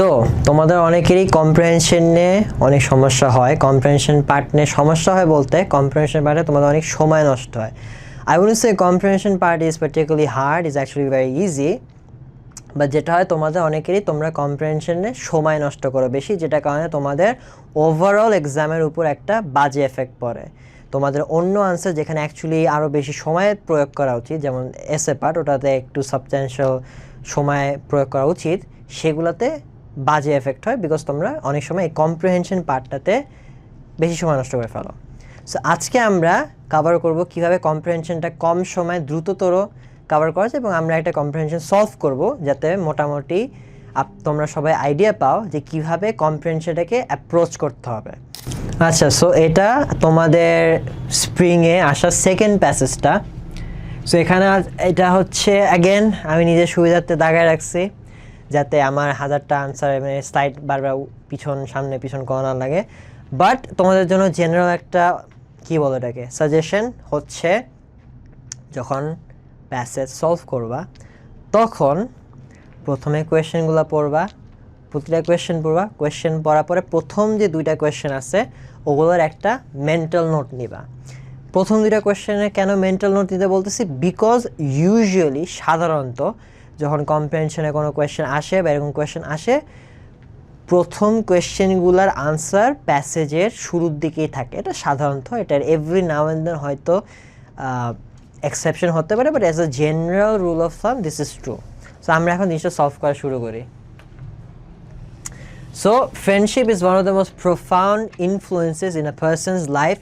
তো তোমাদের অনেকেরই কম্প্রেহেনশন নিয়ে অনেক সমস্যা হয়। কম্প্রেহেনশন পার্ট নিয়ে সমস্যা হয় বলতে কম্প্রেহেনশন পার্টে তোমাদের অনেক সময় নষ্ট হয়। I will say comprehension part is particularly hard is actually very easy বা যেটা হয় তোমাদের অনেকেরই তোমরা কম্প্রেহেনশনে সময় নষ্ট করো বেশি যেটা কারণে তোমাদের ওভারঅল এক্সামের উপর একটা বাজে এফেক্ট পড়ে। তোমাদের অন্য আনসার যেখানে অ্যাকচুয়ালি আরও বেশি সময় প্রয়োগ করা উচিত, যেমন এসএ পার্ট ওটাতে একটু সাবস্ট্যান্সিয়াল সময় প্রয়োগ করা উচিত, সেগুলোতে বাজে এফেক্ট হয় বিকজ তোমরা অনেক সময় এই কম্প্রিহেনশন পার্টটাতে বেশি সময় নষ্ট করে ফেলো। সো আজকে আমরা কভার করব কীভাবে কম্প্রিহেনশনটা কম সময় দ্রুততর কভার করা যায় এবং আমরা একটা কম্প্রিহেনশন সলভ করব যাতে মোটামুটি আপ- তোমরা সবাই আইডিয়া পাও যে কীভাবে কম্প্রিহেনশনটাকে অ্যাপ্রোচ করতে হবে। আচ্ছা সো এটা তোমাদের স্প্রিংয়ে আসা সেকেন্ড প্যাসেজটা সো এখানে এটা হচ্ছে অ্যাগেন আমি নিজের সুবিধার্থে দাগায় রাখছি। যাতে আমার হাজারটা আনসার মানে স্লাইড বারবার পিছন সামনে পিছন করা লাগে। বাট তোমাদের জন্য জেনারেল একটা, কি বলো এটাকে সাজেশন হচ্ছে যখন প্যাসেজ সলভ করবা, তখন প্রথমে কোয়েশ্চেনগুলো পড়বা, প্রতিটা কোয়েশ্চেন পড়বা কোয়েশ্চেন পড়ার পরে প্রথম যে দুইটা কোয়েশ্চেন আছে, ওগুলোর একটা মেন্টাল নোট নিবা। প্রথম দুইটা কোয়েশ্চেনে কেন মেন্টাল নোট নিতে বলতেছি? বিকজ ইউজুয়ালি সাধারণত যখন কম্প্রেনশনে কোনো কোয়েশ্চেন আসে বা এরকম কোয়েশ্চেন আসে প্রথম কোয়েশ্চেনগুলোর আনসার প্যাসেজের শুরুর দিকেই থাকে। এটা সাধারণত এটার এভরি নাও অ্যান্ড দেন হয়তো এক্সেপশন হতে পারে but as a general rule of thumb this is true so আমরা এখন জিনিসটা সলভ করা শুরু করি। So friendship is one of the most profound influences in a person's life,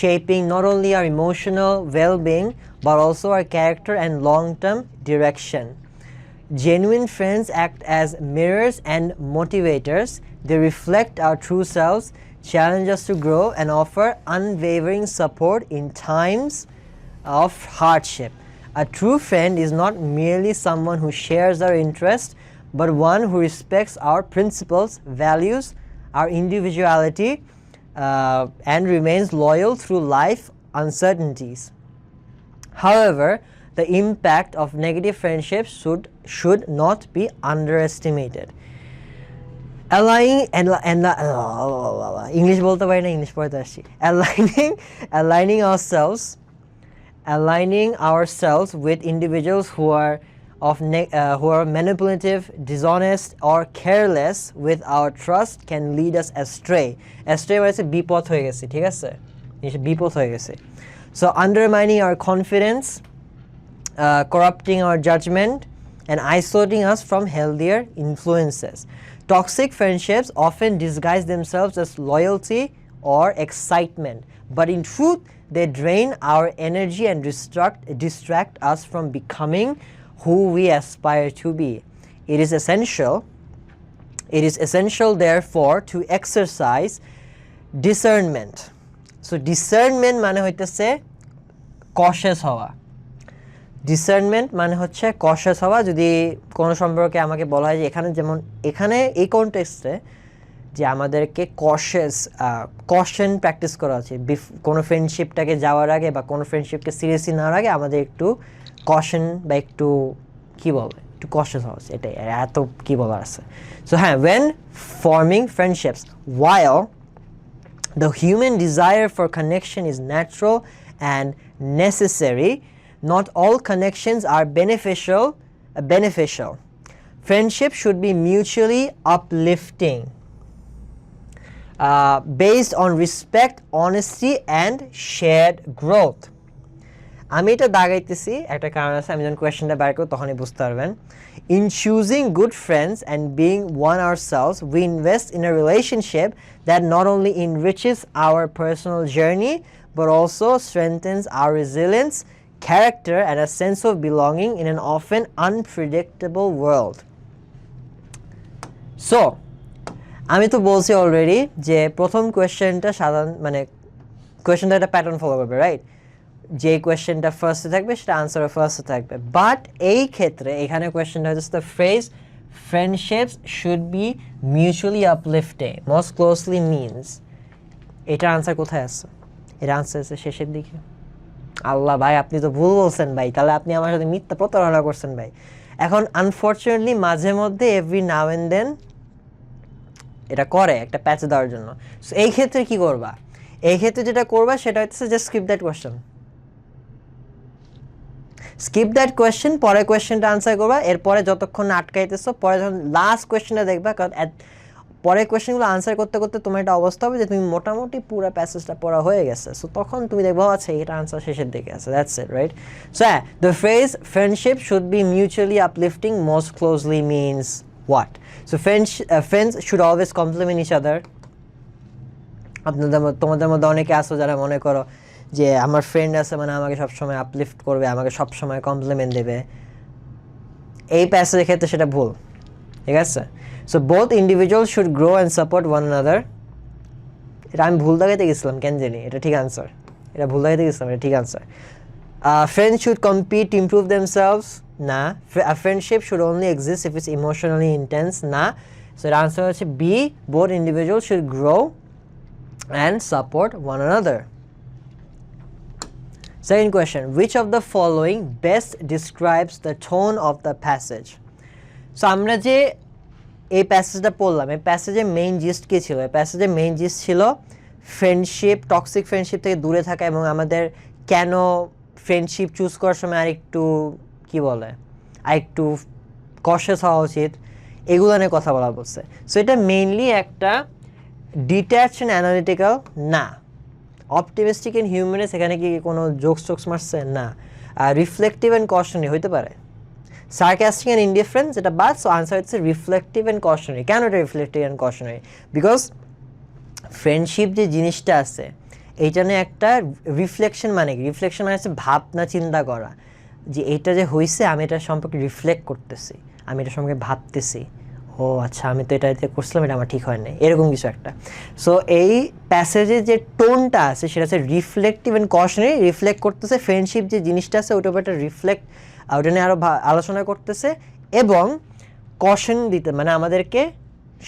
shaping not only emotional well being but also our character and long term direction. Genuine friends act as mirrors and motivators. They reflect our true selves, challenge us to grow, and offer unwavering support in times of hardship. A true friend is not merely someone who shares our interests, but one who respects our principles, values our individuality, uh, and remains loyal through life uncertainties. However, the impact of negative friendships should, should not be underestimated. Aligning and and English বলতে পারি না English পড়তে আসছি aligning aligning ourselves aligning ourselves with individuals who are of ne- uh, who are manipulative, dishonest, or careless with our trust can lead us astray. Astray মানে হচ্ছে বিপথ হয়ে গেছে ঠিক আছে জিনিসটা বিপথ হয়ে গেছে so undermining our confidence uh, corrupting our judgment and isolating us from healthier influences. Toxic friendships often disguise themselves as loyalty or excitement, but in truth, they drain our energy and distract, distract us from becoming who we aspire to be. It is essential it is essential, therefore, to exercise discernment. So, discernment মানে হইতেছে cautious হওয়া ডিসার্নমেন্ট মানে হচ্ছে কশাস হওয়া। যদি কোনো সম্পর্কে আমাকে বলা হয় যে এখানে যেমন, এখানে এই কনটেক্সটে যে আমাদেরকে কশেস কশন প্র্যাকটিস করা উচিত কোনো ফ্রেন্ডশিপটাকে যাওয়ার আগে বা কোনো ফ্রেন্ডশিপকে সিরিয়াসলি নেওয়ার আগে আমাদের একটু কশন বা একটু, কী বলবে? একটু কশেস হওয়া উচিত। এটাই এত কী বলার আছে? সো হ্যাঁ when forming friendships while the human desire for connection is natural and necessary. Not all connections are beneficial. uh, beneficial. Friendship should be mutually uplifting, uh, based on respect, honesty, and shared growth. আমি এটা দাগাইতেছি একটা কারণ আছে আমি যখন কোয়েশ্চেনটা বের করবো তখনই বুঝতে পারবেন in choosing good friends and being one ourselves we invest in a relationship that not only enriches our personal journey but also strengthens our resilience, character, and a sense of belonging in an often unpredictable world. So আমি তো বলছি already যে প্রথম কোয়েশ্চেনটা সাধারণ মানে কোয়েশ্চেনটা একটা প্যাটার্ন ফলো করবে রাইট যে কোয়েশ্চেনটা ফার্স্টে থাকবে সেটা আনসার ফার্স্টে থাকবে। বাট এই ক্ষেত্রে এখানে কোয়েশ্চেনটা হচ্ছে the phrase friendships should be mutually uplifting most closely means এটার আনসার কোথায় আছে এর আনসার আছে শেষের দিকে। আল্লাহ ভাই, আপনি তো ভুল বলছেন ভাই। তাহলে আপনি আমার সাথে মিথ্যা প্রতারণা করছেন ভাই। এখন আনফর্চুনেটলি মাঝে মধ্যে এভরি নাও অ্যান্ড দেন এটা করে একটা প্যাচ দেওয়ার জন্য। সো এই ক্ষেত্রে কি করবা? এই ক্ষেত্রে যেটা করবা সেটা হচ্ছে just skip that question skip that question পরে কোয়েশ্চেনটা আনসার করবা। এরপরে যতক্ষণ আটকাইতেছো, পরে যখন লাস্ট কোয়েশ্চেনটা দেখবা, কারণ পরের কোয়েশ্চেনগুলো আনসার করতে করতে তোমার একটা অবস্থা হবে যে তুমি মোটামুটি পুরো প্যাসেজটা পড়া হয়ে গেছে। সো তখন তুমি দেখব আচ্ছা এটা আনসার শেষের দিকে আছে দ্যাটস ইট রাইট সো হ্যাঁ the phrase friendship should be mutually uplifting most closely means what so friends friends should always complement each other আপনাদের তোমাদের মধ্যে অনেকে আসো যারা মনে করো যে, আমার ফ্রেন্ড আছে মানে আমাকে সবসময় আপলিফট করবে, আমাকে সবসময় কমপ্লিমেন্ট দেবে। এই প্যাসেজের ক্ষেত্রে সেটা ভুল, ঠিক আছে? So both individual should grow and support one another এটা আমি ভুল দাগাইতে গেছিলাম, কেন জানি? এটা ঠিক আনসার এটা ভুল দাগাইতে গেছিলাম, এটা ঠিক answer friends should compete improve themselves না friendship should only exist if it's emotionally intense না সো এর আনসার হচ্ছে B both individual should grow and support one another. Second question, Which of the following best describes the tone of the passage? So আমরা যে এই প্যাসেজটা পড়লাম। এই প্যাসেজের main gist কী ছিল? এই প্যাসেজের মেইন জিস্ট ছিল ফ্রেন্ডশিপ টক্সিক ফ্রেন্ডশিপ থেকে দূরে থাকা এবং আমাদের কেন ফ্রেন্ডশিপ চুজ করার সময় আরেকটু, কি বলে, আরেকটু কশেস হওয়া উচিত, এগুলো নিয়ে কথা বলা বলছে। সো এটা মেইনলি একটা ডিট্যাচ অ্যান্ড অ্যানালিটিক্যাল না। অপটিমিস্টিক অ্যান্ড হিউম্যানিস এখানে কি কোনো জোকস টোকস মারছে? না। আর রিফ্লেক্টিভ অ্যান্ড কশনারি হইতে পারে। সার্কাস্টিক অ্যান্ড ইনডিফারেন্স এটা বাদ সো আনসার হচ্ছে রিফ্লেক্টিভ অ্যান্ড কশনারি কেন এটা reflective and cautionary because friendship যে জিনিসটা আছে, এইটা নিয়ে একটা রিফ্লেকশন মানে কি? রিফ্লেকশন মানে হচ্ছে ভাবনা, চিন্তা করা। যে এটা যে হয়েছে আমি এটা সম্পর্কে রিফ্লেক্ট করতেছি। আমি এটা সম্পর্কে ভাবতেছি। ও আচ্ছা আমি তো এটা করছিলাম এটা আমার ঠিক হয় না এরকম কিছু একটা। সো এই প্যাসেজের যে টোনটা আছে সেটা হচ্ছে রিফ্লেক্টিভ অ্যান্ড কশনারি রিফ্লেক্ট করতেছে ফ্রেন্ডশিপ যে জিনিসটা আছে ওটার উপর একটা রিফ্লেক্ট ওটা নিয়ে আরও আলোচনা করতেছে এবং কশন দিতে মানে আমাদেরকে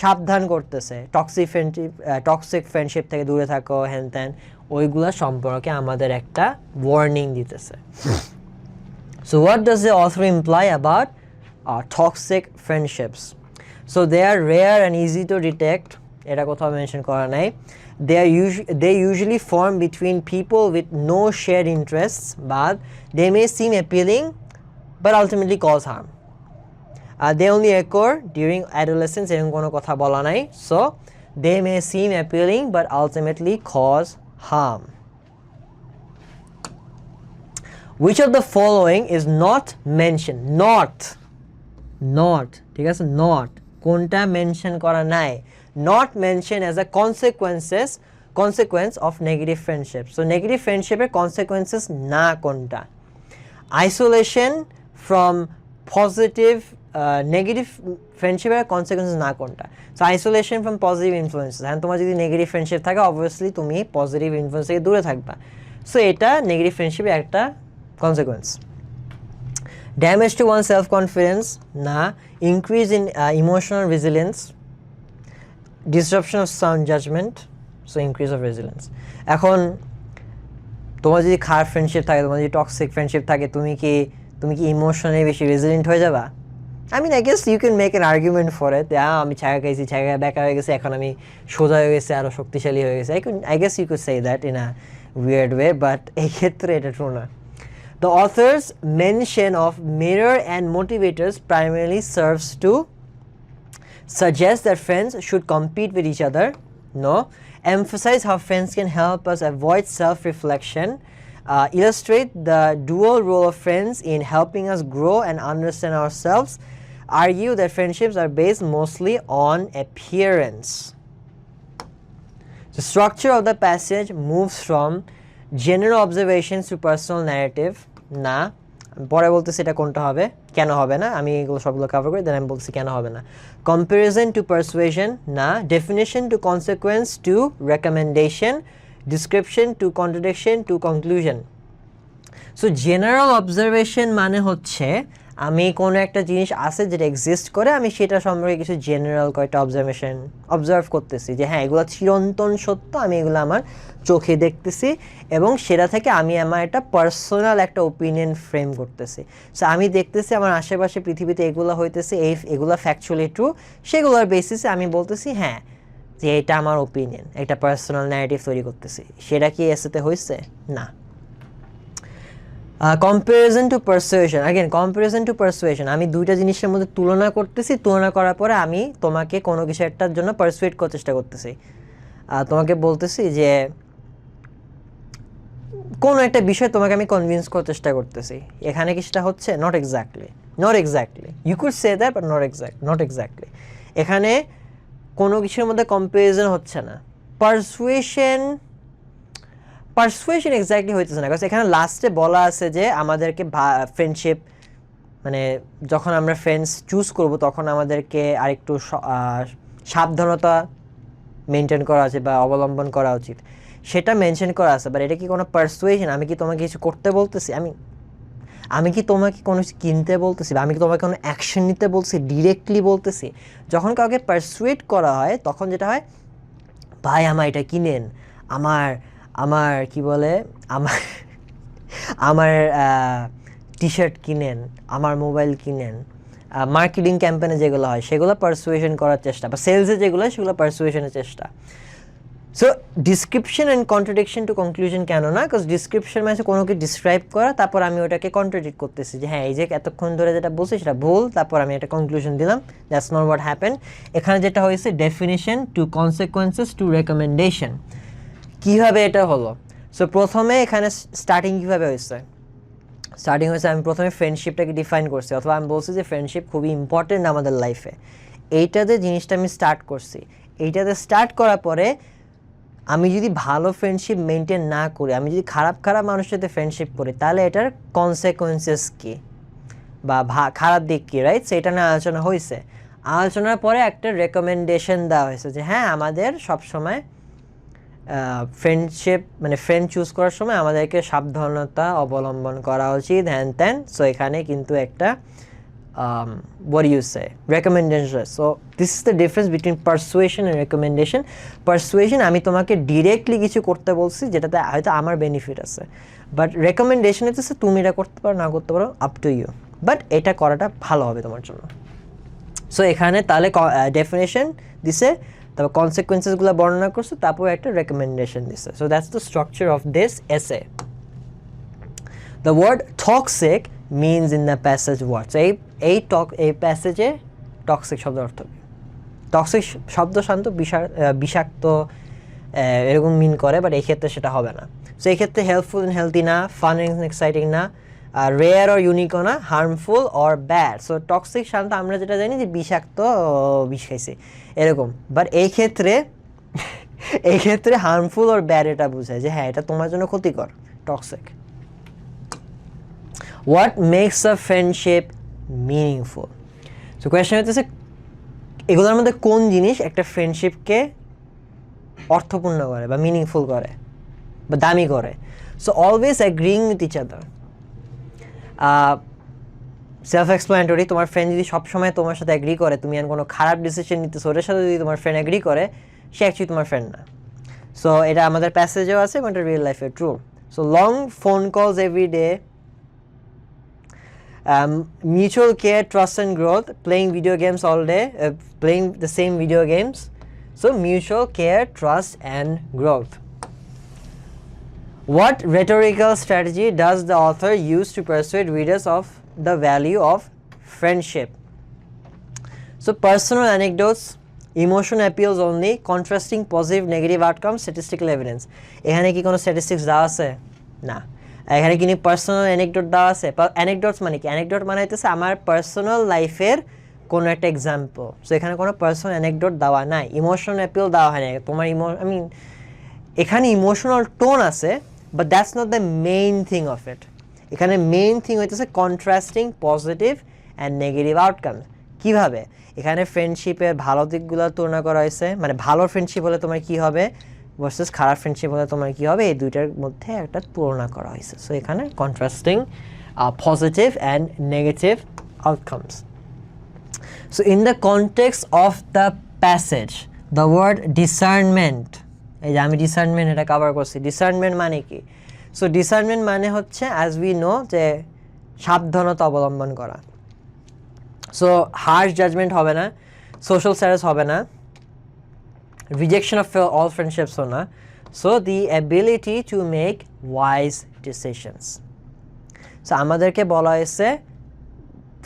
সাবধান করতেছে। টক্সিক ফ্রেন্ডশিপ টক্সিক ফ্রেন্ডশিপ থেকে দূরে থাকো হ্যান ত্যান ওইগুলো সম্পর্কে আমাদের একটা ওয়ার্নিং দিতেছে। So does the author imply about uh, toxic friendships? So, they are rare and easy to detect. এটা কোথাও মেনশন করা নাই they are usu- they usually form between people with no shared interests but they may seem appealing but ultimately cause harm uh, they only occur during adolescence এরকম কোনো কথা বলা নাই so they may seem appealing but ultimately cause harm which of the following is not mentioned not not ঠিক আছে not কোনটা mention করা নাই not mentioned as a consequences, consequence of negative friendship so negative ফ্রেন্ডশিপের consequences না কোনটা? Isolation from positive negative ফ্রেন্ডশিপের consequences না কোনটা? So isolation from positive influences হ্যাঁ তোমার যদি নেগেটিভ ফ্রেন্ডশিপ থাকে অবভিয়াসলি তুমি পজিটিভ ইনফ্লুয়েন্স থেকে দূরে থাকবা। সো এটা নেগেটিভ ফ্রেন্ডশিপের একটা consequence damage to oneself confidence না increase in emotional resilience disruption of sound judgement so increase of resilience এখন, তোমার যদি খারাপ ফ্রেন্ডশিপ থাকে, তোমার যদি টক্সিক ফ্রেন্ডশিপ থাকে, তুমি কি তুমি কি ইমোশনালি বেশি রেজিলিয়েন্ট হয়ে যাবা? I mean I guess you can make an argument for it আমি ছায়া খাইছি, ছায়া বেকা হয়ে গেছে, এখন আমি সোজা হয়ে গেছে আরও শক্তিশালী হয়ে গেছে। I could I guess you could say that in a weird way but এই ক্ষেত্রে এটা ট্রু না। The author's mention of mirror and motivators primarily serves to suggest that friends should compete with each other. No. Emphasize how friends can help us avoid self reflection. Uh, illustrate the dual role of friends in helping us grow and understand ourselves. Argue that friendships are based mostly on appearance. The structure of the passage moves from general observations to personal narrative. না, পরে বলতেছি এটা কোনটা হবে, কেন হবে না, আমি এগুলো সবগুলো কভার করি দেন আমি বলছি কেন হবে না। কম্পারিজন টু পারসুয়েশন না। Definition to consequence to recommendation description to contradiction to conclusion so general observation মানে হচ্ছে আমি কোনো একটা জিনিস আছে যেটা এক্সিস্ট করে, আমি সেটা সম্পর্কে কিছু জেনারেল কয়েকটা অবজারভেশন অবজার্ভ করতেছি যে হ্যাঁ এগুলো চিরন্তন সত্য, আমি এগুলো আমার চোখে দেখতেছি এবং সেটা থেকে আমি আমার একটা পার্সোনাল একটা ওপিনিয়ন ফ্রেম করতেছি। সো আমি দেখতেছি আমার আশেপাশে পৃথিবীতে এগুলো হইতেছে, এই এগুলো ফ্যাকচুয়ালি ট্রু সেগুলোর বেসিসে আমি বলতেছি হ্যাঁ যে এটা আমার ওপিনিয়ন একটা পার্সোনাল ন্যারেটিভ তৈরি করতেছি। সেটা কি এসেতে হয়েছে না। Comparison to persuasion again comparison to persuasion আমি দুইটা জিনিসের মধ্যে তুলনা করতেছি, তুলনা করার পরে আমি তোমাকে কোনো কিছু একটার জন্য পারসুয়েট করার চেষ্টা করতেছি। তোমাকে বলতেছি যে কোনো একটা বিষয় তোমাকে আমি কনভিন্স করার চেষ্টা করতেছি। এখানে কি সেটা হচ্ছে not exactly not exactly you could say that but not exact not exactly এখানে কোনো কিছুর মধ্যে কম্পারিজন হচ্ছে না। পারসুয়েশন পারসুয়েশন এক্স্যাক্টলি হইতেছে না। কারণ এখানে লাস্টে বলা আছে যে, আমাদেরকে ফ্রেন্ডশিপ মানে যখন আমরা ফ্রেন্ডস চুজ করব, তখন আমাদেরকে আরেকটু সাবধানতা মেনটেন করা আছে বা অবলম্বন করা উচিত। সেটা মেনশন করা আছে বাট এটা কি কোনো পারসুয়েশন আমি কি তোমাকে কিছু করতে বলতেছি? আমি আমি কি তোমাকে কোনো কিছু কিনতে বলতেছি? বা আমি কি তোমাকে কোনো অ্যাকশন নিতে বলছি? ডিরেক্টলি বলতেছি? যখন কাউকে পারসুয়েট করা হয়, তখন যেটা হয়, ভাই আমার এটা কিনেন। আমার আমার, কি বলে? আমার আমার টি শার্ট কিনেন, আমার মোবাইল কিনেন মার্কেটিং ক্যাম্পেনে যেগুলো হয়, সেগুলো পারসুয়েশন করার চেষ্টা বা সেলসে যেগুলো হয়, সেগুলো পারসুয়েশনের চেষ্টা। So description and contradiction to conclusion কেন না? বিকজ ডিসক্রিপশন মানে কোনো কিছু ডিসক্রাইব করা, তারপর আমি ওটাকে কন্ট্রাডিক্ট করতেছি যে হ্যাঁ এই যে এতক্ষণ ধরে যেটা বলছি, সেটা ভুল, তারপর আমি একটা কনক্লুশন দিলাম দ্যাটস নট হোয়াট হ্যাপেন এখানে যেটা হয়েছে definition to consequences to recommendation কীভাবে এটা হলো? সো প্রথমে এখানে স্টার্টিং কীভাবে হয়েছে? স্টার্টিং হয়েছে, আমি প্রথমে ফ্রেন্ডশিপটাকে ডিফাইন করছি, অথবা আমি বলছি যে ফ্রেন্ডশিপ খুবই ইম্পর্টেন্ট আমাদের লাইফে এইটাতে জিনিসটা আমি স্টার্ট করছি। এইটাতে স্টার্ট করার পরে আমি যদি ভালো ফ্রেন্ডশিপ মেনটেন না করি, আমি যদি খারাপ খারাপ মানুষের সাথে ফ্রেন্ডশিপ করি, তাহলে এটার কনসিকোয়েন্সেস কী? বা খারাপ দিক কী রাইট সেটা নিয়ে আলোচনা হয়েছে। আলোচনার পরে একটা রেকমেন্ডেশন দেওয়া হয়েছে যে হ্যাঁ আমাদের সবসময় ফ্রেন্ডশিপ মানে ফ্রেন্ড চুজ করার সময় আমাদেরকে সাবধানতা অবলম্বন করা উচিত। হ্যান ত্যান সো এখানে কিন্তু একটা do you say? Recommendation. So, this is the difference between persuasion and recommendation. Persuasion, আমি তোমাকে ডিরেক্টলি কিছু করতে বলছি যেটাতে হয়তো আমার বেনিফিট আছে। বাট রেকমেন্ডেশন হচ্ছে তুমি এটা করতে পারো, না করতে পারো আপ টু ইউ বাট এটা করাটা ভালো হবে তোমার জন্য। সো এখানে তাহলে ডেফিনেশন দিছে তারপর কনসিকুয়েন্সেসগুলো বর্ণনা করছে, তারপর একটা রেকমেন্ডেশন দিছে। So that's the structure of this essay the word toxic means in the passage words এই এই টক এই প্যাসেজে টক্সিক শব্দ অর্থ টক্সিক শব্দ শান্ত বিষা- বিষাক্ত এরকম মিন করে বাট এই ক্ষেত্রে সেটা হবে না। সো এই ক্ষেত্রে হেল্পফুল অ্যান্ড হেলদি না ফান অ্যান্ড এক্সাইটিং না রেয়ার অর ইউনিকও না harmful or bad so toxic শান্ত আমরা যেটা জানি যে বিষাক্ত বিষ খাইছে। এরকম। বাট এই ক্ষেত্রে এই ক্ষেত্রে হার্মফুল অর ব্যাড এটা বোঝায় যে হ্যাঁ এটা তোমার জন্য ক্ষতিকর toxic what makes a friendship meaningful so question হচ্ছে এগুলোর মধ্যে কোন জিনিস একটা ফ্রেন্ডশিপকে অর্থপূর্ণ করে বা মিনিংফুল করে বা দামি করে? So always agreeing with each other self explanatory তোমার ফ্রেন্ড যদি সবসময় তোমার সাথে অ্যাগ্রি করে তুমি আর কোনো খারাপ ডিসিশন নিতেছো ওটার সাথে যদি তোমার ফ্রেন্ড অ্যাগ্রি করে সে অ্যাকচুয়ালি তোমার ফ্রেন্ড না সো এটা আমাদের প্যাসেজেও আছে এবং এটা রিয়েল লাইফে true so long phone calls every day um, mutual care, trust, and growth. Playing video games all day, uh, playing the same video games. So, mutual care, trust, and growth. What rhetorical strategy does the author use to persuade readers of the value of friendship? So, personal anecdotes, emotion appeals only, contrasting positive, negative outcomes, statistical evidence. এখানে কি কোনো statistics দেওয়া আছে? না। এখানে কি personal anecdote দেওয়া আছে? অ্যানেকডোটস মানে কি? অ্যানেকডোট মানে হইতেছে আমার পার্সোনাল লাইফের কোনো একটা এক্সাম্পল সো এখানে কোনো পার্সোনাল অ্যানেকডোট দেওয়া নাই। ইমোশন অ্যাপিল দেওয়া হয় না তোমার ইমো আই মিন এখানে ইমোশনাল টোন আছে but that's not the main thing of it এখানে মেইন থিং হইতেছে contrasting positive and negative outcome কীভাবে? এখানে ফ্রেন্ডশিপের ভালো দিকগুলো তুলনা করা হয়েছে। মানে ভালো ফ্রেন্ডশিপ হলে তোমার কি হবে ভার্সেস খারাপ ফ্রেন্ডশিপ হলে তোমার কি হবে? এই দুইটার মধ্যে একটা তুলনা করা হয়েছে। সো এখানে contrasting positive and negative outcomes so in the context of the passage the word discernment এই যে আমি ডিসার্নমেন্ট এটা কভার করছি। ডিসার্নমেন্ট মানে কি? সো ডিসার্নমেন্ট মানে হচ্ছে অ্যাজ উই নো যে সাবধানতা অবলম্বন করা। সো হার্শ জাজমেন্ট হবে না সোশ্যাল স্ট্যাটাস হবে না রিজেকশন অফ অল ফ্রেন্ডশিপসও না। So the ability to make wise decisions so আমাদেরকে বলা হয়েছে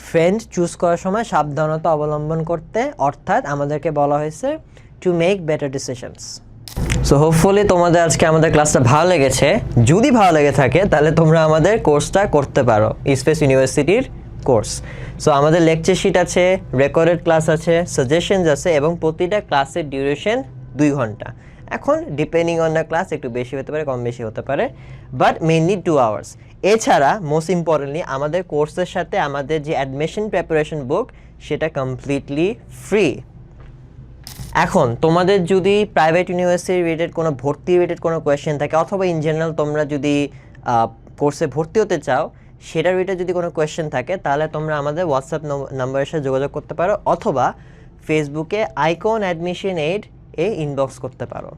ফ্রেন্ড চুজ করার সময় সাবধানতা অবলম্বন করতে, অর্থাৎ আমাদেরকে বলা হয়েছে to make better decisions so hopefully তোমাদের আজকে আমাদের ক্লাসটা ভালো লেগেছে। যদি ভালো লেগে থাকে, তাহলে তোমরা আমাদের কোর্সটা করতে পারো স্পেস ইউনিভার্সিটির কোর্স সো আমাদের লেকচার শিট আছে রেকর্ডেড ক্লাস আছে সাজেশনস আছে এবং প্রতিটা ক্লাসের ডিউরেশন দুই ঘণ্টা। এখন ডিপেন্ডিং অন দ্য ক্লাস একটু বেশি হতে পারে, কম বেশি হতে পারে বাট মেনলি টু আওয়ার্স এছাড়া মোস্ট ইম্পর্টেন্টলি আমাদের কোর্সের সাথে আমাদের যে অ্যাডমিশন প্রিপারেশন বুক সেটা কমপ্লিটলি ফ্রি এখন তোমাদের যদি প্রাইভেট ইউনিভার্সিটি রিলেটেড কোনো ভর্তি রিলেটেড কোনো কোয়েশ্চেন থাকে, অথবা ইন জেনারেল তোমরা যদি কোর্সে ভর্তি হতে চাও, সেটার রিলেটেড যদি কোনো কোয়েশ্চেন থাকে, তাহলে তোমরা আমাদের হোয়াটসঅ্যাপ নাম্বারের সাথে যোগাযোগ করতে পারো, অথবা ফেসবুকে আইকন অ্যাডমিশন এইড এ ইনবক্স করতে পারো।